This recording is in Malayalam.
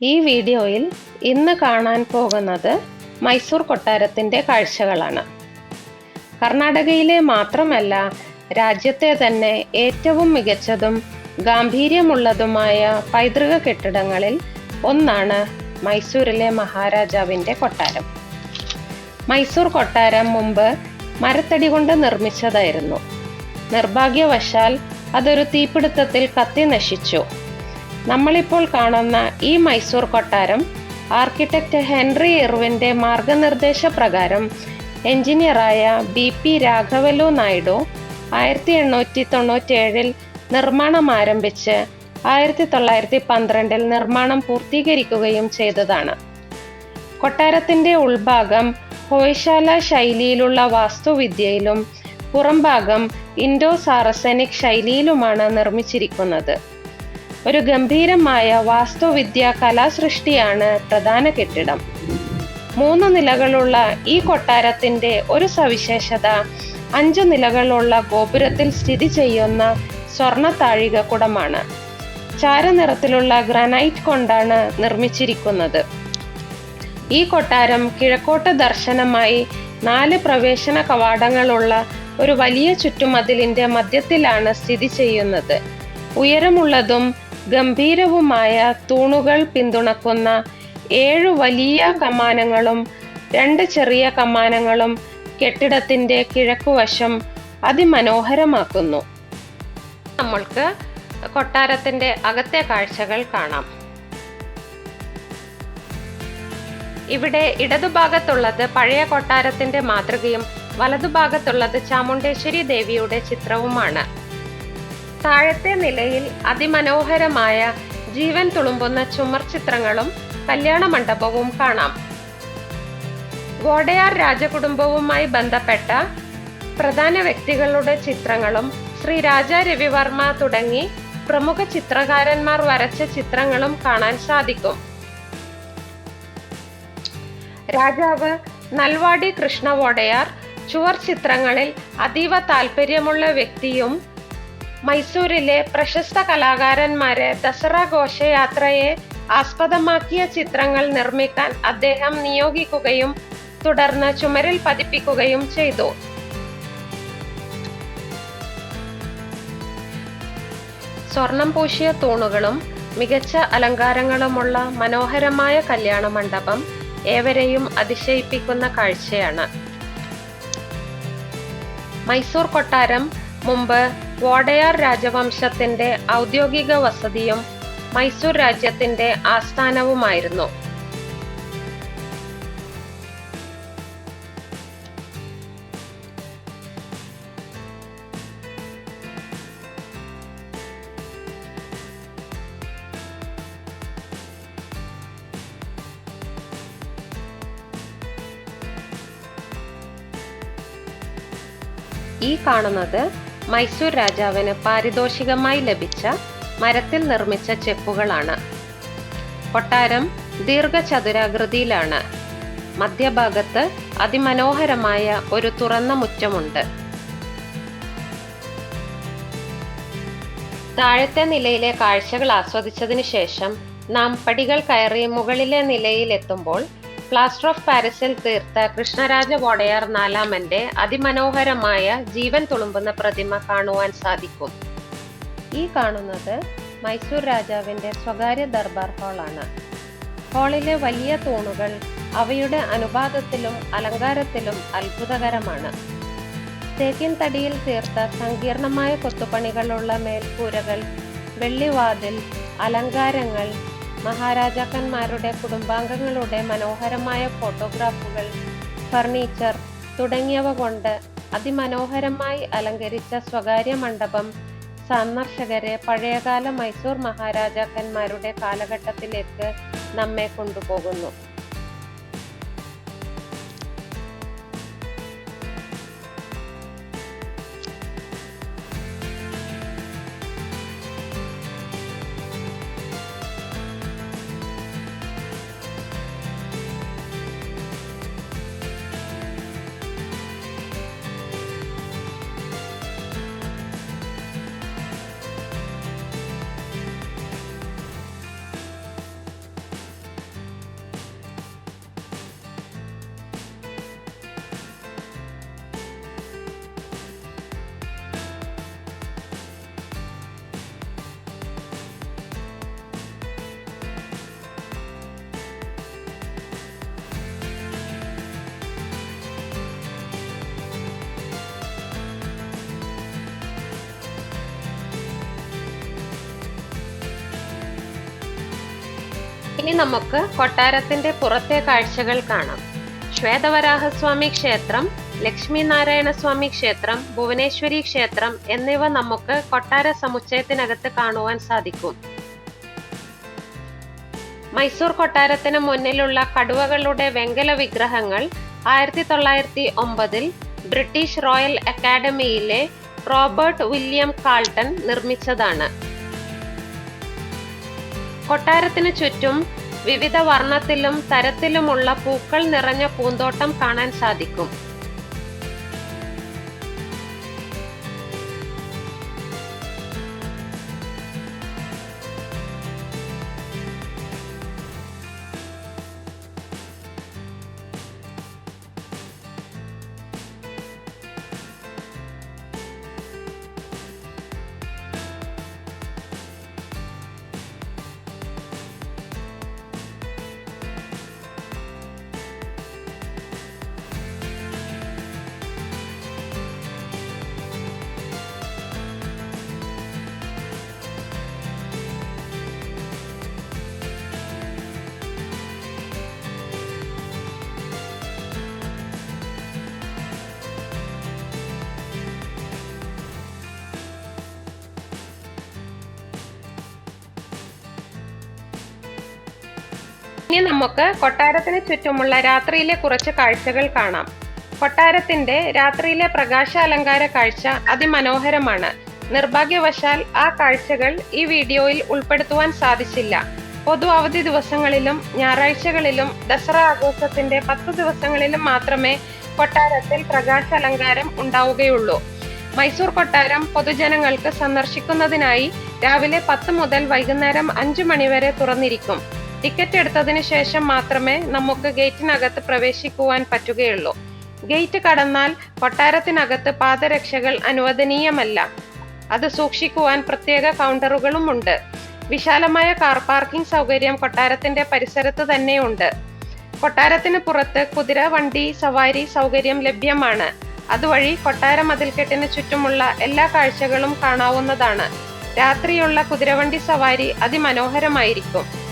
ഈ വീഡിയോയിൽ ഇന്ന് കാണാൻ പോകുന്നത് മൈസൂർ കൊട്ടാരത്തിന്റെ കാഴ്ചകളാണ്. കർണാടകയിലെ മാത്രമല്ല രാജ്യത്തെ തന്നെ ഏറ്റവും മികച്ചതും ഗാംഭീര്യമുള്ളതുമായ പൈതൃക കെട്ടിടങ്ങളിൽ ഒന്നാണ് മൈസൂരിലെ മഹാരാജാവിന്റെ കൊട്ടാരം. മൈസൂർ കൊട്ടാരം മുമ്പ് മരത്തടി കൊണ്ട് നിർമ്മിച്ചതായിരുന്നു. നിർഭാഗ്യവശാൽ അതൊരു തീപിടുത്തത്തിൽ കത്തി നശിച്ചു. നമ്മളിപ്പോൾ കാണുന്ന ഈ മൈസൂർ കൊട്ടാരം ആർക്കിടെക്ട് ഹെൻറി ഇർവിന്റെ മാർഗനിർദ്ദേശ പ്രകാരം എഞ്ചിനീയറായ ബി പി രാഘവലു നായിഡു ആയിരത്തി എണ്ണൂറ്റി തൊണ്ണൂറ്റേഴിൽ നിർമ്മാണം ആരംഭിച്ച് ആയിരത്തി തൊള്ളായിരത്തി പന്ത്രണ്ടിൽ നിർമ്മാണം പൂർത്തീകരിക്കുകയും ചെയ്തതാണ്. കൊട്ടാരത്തിന്റെ ഉൾഭാഗം ഹോയ്ശാല ശൈലിയിലുള്ള വാസ്തുവിദ്യയിലും പുറംഭാഗം ഇൻഡോ സാറസനിക് ശൈലിയിലുമാണ് നിർമ്മിച്ചിരിക്കുന്നത്. ഒരു ഗംഭീരമായ വാസ്തുവിദ്യ കലാസൃഷ്ടിയാണ് പ്രധാന കെട്ടിടം. മൂന്ന് നിലകളുള്ള ഈ കൊട്ടാരത്തിന്റെ ഒരു സവിശേഷത അഞ്ചു നിലകളുള്ള ഗോപുരത്തിൽ സ്ഥിതി ചെയ്യുന്ന സ്വർണ താഴികക്കുടമാണ് ചാരനിറത്തിലുള്ള ഗ്രാനൈറ്റ് കൊണ്ടാണ് നിർമ്മിച്ചിരിക്കുന്നത്. ഈ കൊട്ടാരം കിഴക്കോട്ട് ദർശനമായി നാല് പ്രവേശന കവാടങ്ങളുള്ള ഒരു വലിയ ചുറ്റുമതിലിന്റെ മധ്യത്തിലാണ് സ്ഥിതി ചെയ്യുന്നത്. ഉയരമുള്ളതും ഗംഭീരവുമായ തൂണുകൾ പിന്തുണക്കുന്ന ഏഴു വലിയ കമാനങ്ങളും രണ്ട് ചെറിയ കമാനങ്ങളും കെട്ടിടത്തിന്റെ കിഴക്കുവശം അതിമനോഹരമാക്കുന്നു. നമ്മൾക്ക് കൊട്ടാരത്തിന്റെ അകത്തെ കാഴ്ചകൾ കാണാം. ഇവിടെ ഇടതുഭാഗത്തുള്ളത് പഴയ കൊട്ടാരത്തിന്റെ മാതൃകയും വലതുഭാഗത്തുള്ളത് ചാമുണ്ടേശ്വരി ദേവിയുടെ ചിത്രവുമാണ്. താഴത്തെ നിലയിൽ അതിമനോഹരമായ ജീവൻ തുളുമ്പുന്ന ചുമർ ചിത്രങ്ങളും കല്യാണ മണ്ഡപവും കാണാം. വോഡയാർ രാജകുടുംബവുമായി ബന്ധപ്പെട്ട പ്രധാന വ്യക്തികളുടെ ചിത്രങ്ങളും ശ്രീ രാജ രവിവർമ്മ തുടങ്ങി പ്രമുഖ ചിത്രകാരന്മാർ വരച്ച ചിത്രങ്ങളും കാണാൻ സാധിക്കും. രാജാവ് നൽവാടി കൃഷ്ണ വോഡയാർ ചുവർ ചിത്രങ്ങളിൽ അതീവ താല്പര്യമുള്ള വ്യക്തിയും മൈസൂരിലെ പ്രശസ്ത കലാകാരന്മാരെ ദസറ ഘോഷയാത്രയെ ആസ്പദമാക്കിയ ചിത്രങ്ങൾ നിർമ്മിക്കാൻ അദ്ദേഹം നിയോഗിക്കുകയും തുടർന്ന് ചുമരിൽ പതിപ്പിക്കുകയും ചെയ്തു. സ്വർണം പൂശിയ തൂണുകളും മികച്ച അലങ്കാരങ്ങളുമുള്ള മനോഹരമായ കല്യാണ മണ്ഡപം ഏവരെയും അതിശയിപ്പിക്കുന്ന കാഴ്ചയാണ്. മൈസൂർ കൊട്ടാരം മുമ്പ് വോഡയാർ രാജവംശത്തിന്റെ ഔദ്യോഗിക വസതിയും മൈസൂർ രാജ്യത്തിന്റെ ആസ്ഥാനവുമായിരുന്നു. ഈ കാണുന്നത് മൈസൂർ രാജാവിന് പാരിതോഷികമായി ലഭിച്ച മരത്തിൽ നിർമ്മിച്ച ചെപ്പുകളാണ്. കൊട്ടാരം ദീർഘചതുരാകൃതിയിലാണ്. മധ്യഭാഗത്ത് അതിമനോഹരമായ ഒരു തുറന്ന മുറ്റമുണ്ട്. താഴത്തെ നിലയിലെ കാഴ്ചകൾ ആസ്വദിച്ചതിന് ശേഷം നാം പടികൾ കയറി മുകളിലെ നിലയിൽ എത്തുമ്പോൾ പ്ലാസ്റ്റർ ഓഫ് പാരീസിൽ തീർത്ത കൃഷ്ണരാജ വോഡയാർ നാലാമന്റെ അതിമനോഹരമായ ജീവൻ തുളുമ്പുന്ന പ്രതിമ കാണുവാൻ സാധിക്കും. ഈ കാണുന്നത് മൈസൂർ രാജാവിന്റെ സ്വകാര്യ ദർബാർ ഹാളാണ് ഹാളിലെ വലിയ തൂണുകൾ അവയുടെ അനുപാതത്തിലും അലങ്കാരത്തിലും അത്ഭുതകരമാണ്. തേക്കിൻ തടിയിൽ തീർത്ത സങ്കീർണമായ കൊത്തുപണികളുള്ള മേൽക്കൂരകൾ വെള്ളിവാതിൽ അലങ്കാരങ്ങൾ മഹാരാജാക്കന്മാരുടെ കുടുംബാംഗങ്ങളുടെ മനോഹരമായ ഫോട്ടോഗ്രാഫുകൾ ഫർണിച്ചർ തുടങ്ങിയവ കൊണ്ട് അതിമനോഹരമായി അലങ്കരിച്ച സ്വകാര്യ മണ്ഡപം സന്ദർശകരെ പഴയകാല മൈസൂർ മഹാരാജാക്കന്മാരുടെ കാലഘട്ടത്തിലേക്ക് നമ്മെ കൊണ്ടുപോകുന്നു. ഇനി നമുക്ക് കൊട്ടാരത്തിന്റെ പുറത്തെ കാഴ്ചകൾ കാണാം. ശ്വേതവരാഹസ്വാമി ക്ഷേത്രം ലക്ഷ്മി നാരായണ സ്വാമി ക്ഷേത്രം ഭുവനേശ്വരി ക്ഷേത്രം എന്നിവ നമുക്ക് കൊട്ടാര സമുച്ചയത്തിനകത്ത് കാണുവാൻ സാധിക്കും. മൈസൂർ കൊട്ടാരത്തിന് മുന്നിലുള്ള കടുവകളുടെ വെങ്കല വിഗ്രഹങ്ങൾ ആയിരത്തി തൊള്ളായിരത്തി ഒമ്പതിൽ ബ്രിട്ടീഷ് റോയൽ അക്കാഡമിയിലെ റോബർട്ട് വില്യം കാൾട്ടൺ നിർമ്മിച്ചതാണ്. കൊട്ടാരത്തിന് ചുറ്റും വിവിധ വർണത്തിലും തരത്തിലുമുള്ള പൂക്കൾ നിറഞ്ഞ പൂന്തോട്ടം കാണാൻ സാധിക്കും. ഇനി നമുക്ക് കൊട്ടാരത്തിന് ചുറ്റുമുള്ള രാത്രിയിലെ കുറച്ച് കാഴ്ചകൾ കാണാം. കൊട്ടാരത്തിന്റെ രാത്രിയിലെ പ്രകാശാലങ്കാര കാഴ്ച അതിമനോഹരമാണ്. നിർഭാഗ്യവശാൽ ആ കാഴ്ചകൾ ഈ വീഡിയോയിൽ ഉൾപ്പെടുത്തുവാൻ സാധിച്ചില്ല. പൊതു അവധി ദിവസങ്ങളിലും ഞായറാഴ്ചകളിലും ദസറ ആഘോഷത്തിന്റെ പത്ത് ദിവസങ്ങളിലും മാത്രമേ കൊട്ടാരത്തിൽ പ്രകാശാലങ്കാരം ഉണ്ടാവുകയുള്ളൂ. മൈസൂർ കൊട്ടാരം പൊതുജനങ്ങൾക്ക് സന്ദർശിക്കുന്നതിനായി രാവിലെ പത്ത് മുതൽ വൈകുന്നേരം അഞ്ചു മണിവരെ തുറന്നിരിക്കും. ടിക്കറ്റ് എടുത്തതിന് ശേഷം മാത്രമേ നമുക്ക് ഗേറ്റിനകത്ത് പ്രവേശിക്കുവാൻ പറ്റുകയുള്ളൂ. ഗേറ്റ് കടന്നാൽ കൊട്ടാരത്തിനകത്ത് പാദരക്ഷകൾ അനുവദനീയമല്ല. അത് സൂക്ഷിക്കുവാൻ പ്രത്യേക കൗണ്ടറുകളും ഉണ്ട് വിശാലമായ കാർ പാർക്കിംഗ് സൗകര്യം കൊട്ടാരത്തിന്റെ പരിസരത്ത് തന്നെയുണ്ട്. കൊട്ടാരത്തിന് പുറത്ത് കുതിര വണ്ടി സവാരി സൗകര്യം ലഭ്യമാണ്. അതുവഴി കൊട്ടാര മതിൽക്കെട്ടിന് ചുറ്റുമുള്ള എല്ലാ കാഴ്ചകളും കാണാവുന്നതാണ്. രാത്രിയുള്ള കുതിരവണ്ടി സവാരി അതിമനോഹരമായിരിക്കും.